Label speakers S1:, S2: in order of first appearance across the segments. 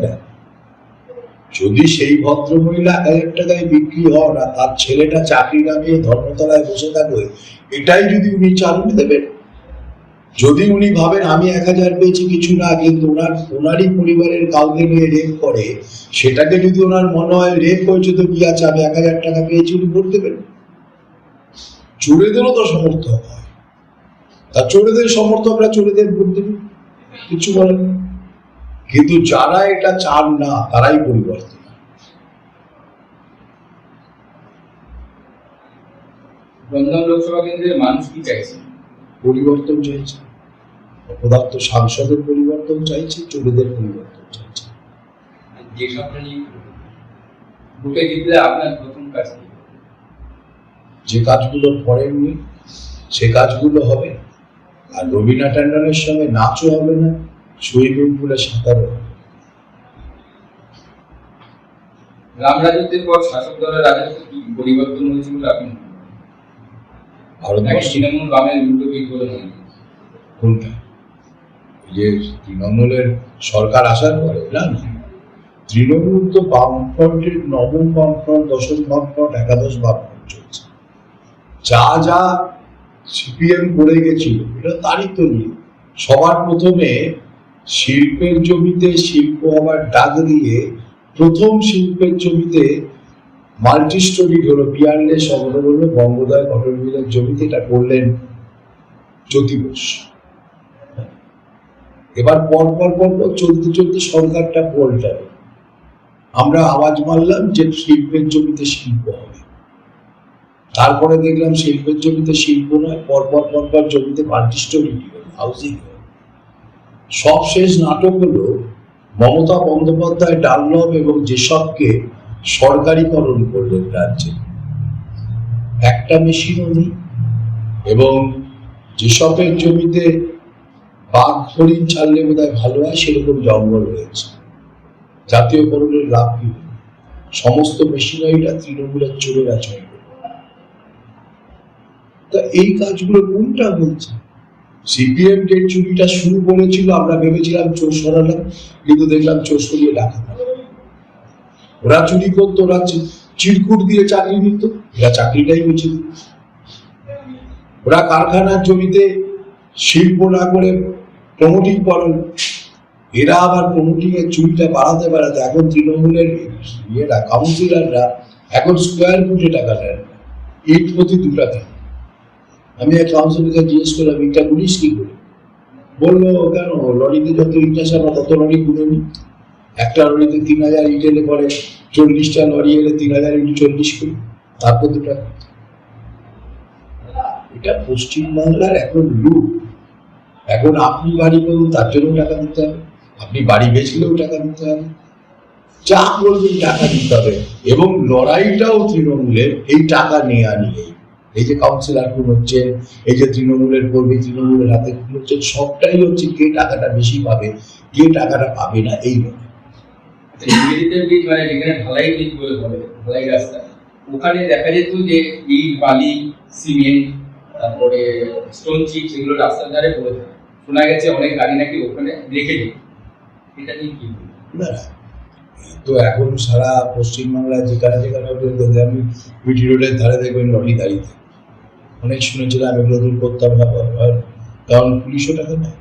S1: না।
S2: যদি সেই ভদ্র মহিলা হাজার টাকায় বিক্রি হন আর তার ছেলেটা চাকরি নামিয়ে ধর্মতলায় বসে থাকবে, এটাই যদি উনি চালিয়ে দেবেন। যদি উনি ভাবেন, আমি এক হাজার পেয়েছি, কিছু না, কিন্তু ওনার, ওনারই পরিবারের কাউকে নিয়ে রেপ করে, সেটাকে যদি ওনার মনে হয় রেপ হয়েছে তো কি আছে? আমি এক হাজার টাকা পেয়েছি, উনি ভোট দেবেন। চোরেদেরও তো সমর্থক হয়। তা চোরেদের সমর্থকরা চোরেদের ভোট দেবে? কিছু বলেন কিন্তু যারা এটা চান না তারাই পরিবর্তন।
S1: দমদম লোকসভা কেন্দ্রের মানুষ কি চাইছে?
S2: পরিবর্তন চাইছে। অপদার্থ সাংসদের পরিবর্তন চাইছে চোরেদের পরিবর্তন চাইছে।
S1: ভোটে জিতলে আপনার প্রথম কাজ
S2: যে কাজগুলো করেননি সে কাজগুলো হবে। আর রবিনা ট্যান্ডনের সঙ্গে নাচও হবে না সুইমিং পুলে সাঁতারও হবে না।
S1: রাম রাজত্বের পর শাসক দলের রাজত্ব কি পরিবর্তন হয়েছে বলে আপনি
S2: ভারতবর্ষ
S1: তৃণমূল বামের বলে মনে
S2: কোনটা? যে তৃণমূলের সরকার আসার পরে না না। তৃণমূল তো বামফ্রন্টের নবম বামফ্রন্ট দশম বামফ্রন্ট একাদশ বামফ্রন্ট চলছে। যা যা সিপিএম করে গেছিল। এটা তারই তো নিয়ে। সবার প্রথমে শিল্পের জমিতে শিল্প হবার ডাক দিয়ে প্রথম শিল্পের জমিতে মাল্টি স্টোরি হলো পিয়ারলেস শহর হলো বঙ্গোদয় কটন মিলের জমিতে এটা করলেন জ্যোতি বোস। এবার পর পর পর পর চলতে চলতে সরকারটা পল্টাবে আমরা আওয়াজ মারলাম যে শিল্পের জমিতে শিল্প হবে। তারপরে দেখলাম শিল্পের জমিতে শিল্প নয়, পরপর পর পর পর জমিতে মাল্টি স্টোরি হাউজিং সব শেষ নাটক হলো মমতা বন্দ্যোপাধ্যায় ডানলভ এবং যেসবকে সরকারিকরণ করলেন রাজ্যে। একটা মেশিনও নেই এবং যেসবের জমিতে বাঘ হরিণ ছাড়লে বোধ ভালো হয়, সেরকম জঙ্গল রয়েছে। জাতীয়করণের লাভ সমস্ত মেশিনারিটা তৃণমূলের চোরেরা চলবে তা এই কাজগুলো কোনটা বলছে? সিপিএম যে চুরিটা শুরু করেছিল, আমরা ভেবেছিলাম চোর সরালাম কিন্তু দেখলাম চোর সরিয়ে ডাকা ওরা চুরি করতো, ওরা চিরকুট দিয়ে চাকরি নিত, এরা চাকরিটাই দিত। ওরা কারখানার জমিতে শিল্প না করে প্রমোটিং করেন এরা আবার প্রমোটিং এর চুরিটা বাড়াতে বাড়াতে এখন তৃণমূলের ইয়েরা, কাউন্সিলাররা এখন স্কোয়ার ফুটে টাকা নেন ইট প্রতি দু টাকা আমি এক কাউন্সিলরকে জিজ্ঞেস করলাম ইটটা গুলিস কি করে? বলল, কেন? লরিতে যত ইট আসে আমরা তত লরি গুনে নি। একটা লরিতে তিন হাজার ইট এলে পরে চল্লিশটা লরি এলে তিন হাজার ইট চল্লিশ করি। তারপর দু টাকা এটা পশ্চিমবাংলার এখন লুপ এখন আপনি বাড়ি করুন তার জন্য টাকা দিতে হবে। আপনি বাড়ি বেচলেও টাকা দিতে হবে। যা বলবেন টাকা দিতে হবে। এবং লড়াইটাও তৃণমূলের, এই টাকা নেওয়া নিয়ে এই যে কাউন্সিলর খুন হচ্ছে এই যে তৃণমূলের কর্মী তৃণমূলের হাতে খুন হচ্ছে সবটাই হচ্ছে কে টাকাটা বেশি পাবে কে টাকাটা পাবে না এই
S1: ব্রিজ মানে ওখানে দেখা যেত যে ইট বালি সিমেন্ট তারপরে স্টোন চিপ এগুলো রাস্তার ধারে পড়ে থাকে শোনা গেছে অনেক গাড়ি নাকি ওখানে রেখে যেত এটা নিয়ে কি?
S2: না তো এখন সারা পশ্চিমবাংলায় যেখানে যেখানে আমি বিটি রোডের ধারে দেখবেন লরি দাঁড়িয়ে। অনেক শুনেছিলাম এগুলো দূর করতে হবে না। কারণ পুলিশও টাকা নেয়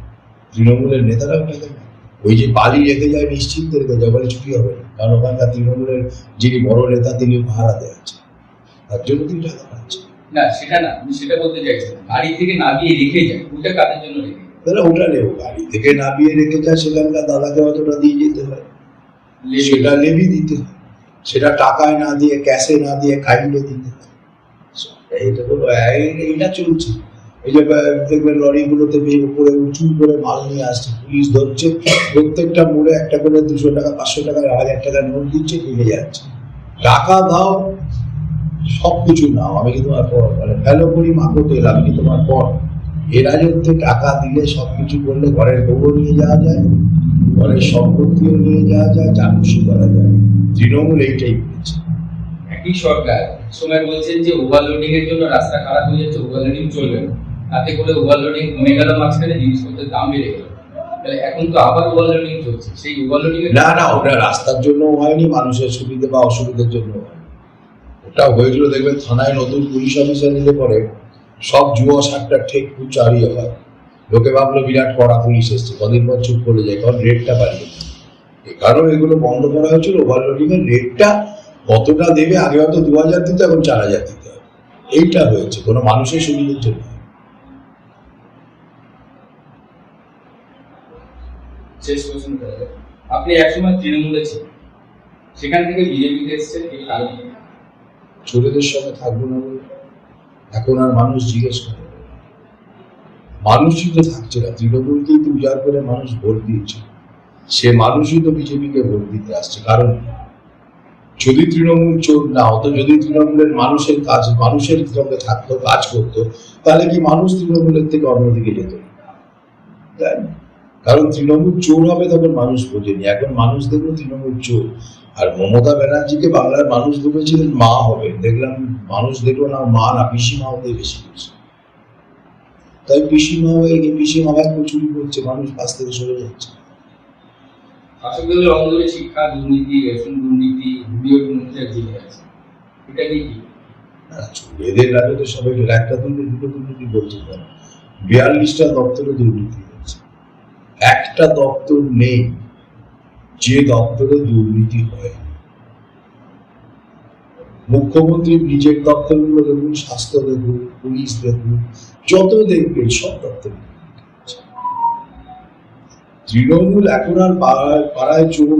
S2: তৃণমূলের নেতারাও টাকা নেয় ওই যে বালি রেখে যায় নিশ্চিন্ত রেখে যায় বলে ছুটি হবে না কারণ ওখানকার তৃণমূলের যিনি বড় নেতা তিনি ভাড়া দেওয়া আছে। তার জন্য তিনি টাকা পাচ্ছে।
S1: না সেটা না আমি সেটা বলতে চাইছি। গাড়ি থেকে নামিয়ে রেখে যায় ওটা কাদের জন্য রেখে
S2: তাহলে ওটা নেও গাড়ি থেকে নামিয়ে রেখে যায় সেখানকার দাদাকে অতটা দিয়ে যেতে হয়। সেটা লেবি দিতে হয়। সেটা টাকায় না দিয়ে ক্যাশে না দিয়ে কাইন্ডে দিতে হয়। এটা হলো এই- এইটা চলছে। এই যে দেখবেন লরিগুলোতে উপরে উঁচু করে মাল নিয়ে আসছে। পুলিশ ধরছে, প্রত্যেকটা মোড়ে একটা করে দুশো টাকা, পাঁচশো টাকা, হাজার টাকার নোট দিচ্ছে কিনে যাচ্ছে। টাকা দাও সব কিছু নাও। আমি কি তোমার পর মানে ফেলো করি মাকো তেল আমি কি তোমার পর এ রাজত্বে টাকা দিলে সব কিছু করলে ঘরের গোবর নিয়ে যাওয়া যায়, ঘরের সম্পত্তিও নিয়ে যাওয়া যায় খুশি করা যায়। তৃণমূল এইটাই করেছে।
S1: একই সরকার। সময় বলছেন যে ওভারলোডিং এর জন্য রাস্তা খারাপ হয়ে যাচ্ছে ওভারলোডিং চলবে না। তাতে করে ওভারলোডিং কমে গেল, মাঝখানে জিনিসপত্রের দাম বেড়ে গেল। তাহলে এখন তো আবার ওভারলোডিং চলছে। সেই ওভারলোডিং
S2: না না, ওটা রাস্তার জন্য হয়নি, মানুষের সুবিধা বা অসুবিধার জন্য ওটা হয়েছিল দেখবেন থানায় নতুন পুলিশ অফিসার নিলে পরে সব যুব সাতটা ঠেক চারিয়ে হয়। লোকে ভাবলো বিরাট কড়া পুলিশ এসছে, কদিন পর চুপ করে যায়, কারণ রেটটা বাড়িয়ে। এ কারণে এগুলো বন্ধ করা হয়েছিল ওভারলোডিং এর রেটটা কতটা দেবে আগে হয়তো দু হাজার দিতে এখন চার হাজার দিতে হবে এইটা হয়েছে কোনো মানুষের সুবিধার জন্য নয়।
S1: শেষ প্রশ্ন আপনি একসময় তৃণমূলে ছিলেন সেখান থেকে বিজেপিতে এসছেন এই কারণ?
S2: চোরেদের সঙ্গে থাকব না বলে এখন আর মানুষ জিজ্ঞেস করে। মানুষই তো থাকছে না তৃণমূলকেই তো উজাড় করে মানুষ ভোট দিয়েছে সে মানুষই তো বিজেপিকে ভোট দিতে আসছে কারণ? যদি তৃণমূল চোর না হতো, যদি তৃণমূলের মানুষের কাজ, মানুষের সঙ্গে থাকতো, কাজ করতো, তাহলে কি মানুষ তৃণমূলের থেকে অন্যদিকে যেত? কারণ তৃণমূল চোর হবে তখন মানুষ বোঝেনি। এখন মানুষ দেখল তৃণমূল চোর। আর মমতা ব্যানার্জিকে বাংলার মানুষ ভেবেছিলেন মা হবে। দেখলাম মানুষ দেখল না, মা না, পিসিমা হতে বেশি খুশি। তাই পিসিমা হয়ে গিয়ে পিসিমা ভাগ চুরি করছে, মানুষ পাশ থেকে সরে যাচ্ছে।
S1: শাসক দলের শিক্ষা, দুর্নীতি, রেশন দুর্নীতি, ভিডিও দুর্নীতির জেলে আছে। এটা কি?
S2: চোর- এদের রাজ্যে সবাই একটা দুর্নীতি, দুটো দুর্নীতি বলছে কেন বিয়াল্লিশটা দপ্তরে দুর্নীতি হচ্ছে একটা দপ্তর নেই, যে দপ্তরে দুর্নীতি হয় মুখ্যমন্ত্রী নিজের দপ্তরগুলো দেখুন, স্বাস্থ্য দেখুন, পুলিশ দেখুন, যত দেখবেন সব দপ্তর। দুর্নীতি। তৃণমূল এখন আর পাড়ায় চুরি